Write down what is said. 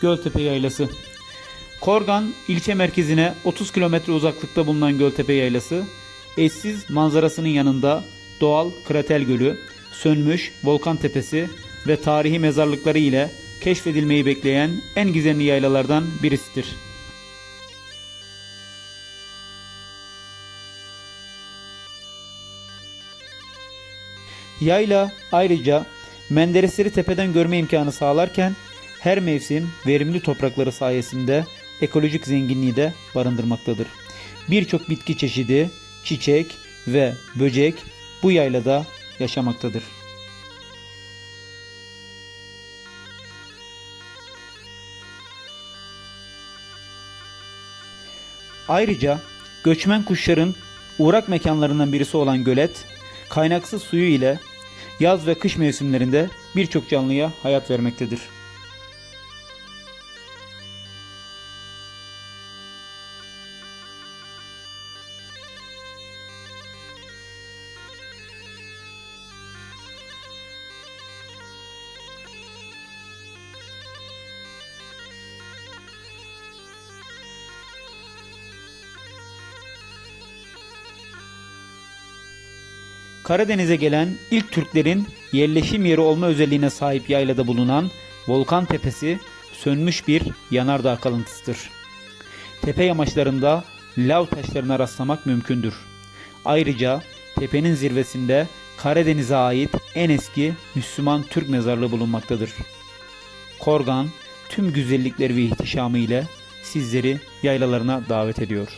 Göltepe Yaylası. Korgan ilçe merkezine 30 kilometre uzaklıkta bulunan Göltepe Yaylası, eşsiz manzarasının yanında doğal krater gölü, sönmüş volkan tepesi ve tarihi mezarlıkları ile keşfedilmeyi bekleyen en gizemli yaylalardan birisidir. Yayla ayrıca Menderesleri tepeden görme imkanı sağlarken her mevsim verimli toprakları sayesinde ekolojik zenginliği de barındırmaktadır. Birçok bitki çeşidi, çiçek ve böcek bu yaylada yaşamaktadır. Ayrıca göçmen kuşların uğrak mekanlarından birisi olan gölet, kaynaksız suyu ile yaz ve kış mevsimlerinde birçok canlıya hayat vermektedir. Karadeniz'e gelen ilk Türklerin yerleşim yeri olma özelliğine sahip yaylada bulunan Volkan Tepesi sönmüş bir yanardağ kalıntısıdır. Tepe yamaçlarında lav taşlarına rastlamak mümkündür. Ayrıca tepenin zirvesinde Karadeniz'e ait en eski Müslüman Türk mezarlığı bulunmaktadır. Korgan tüm güzellikleri ve ihtişamı ile sizleri yaylalarına davet ediyor.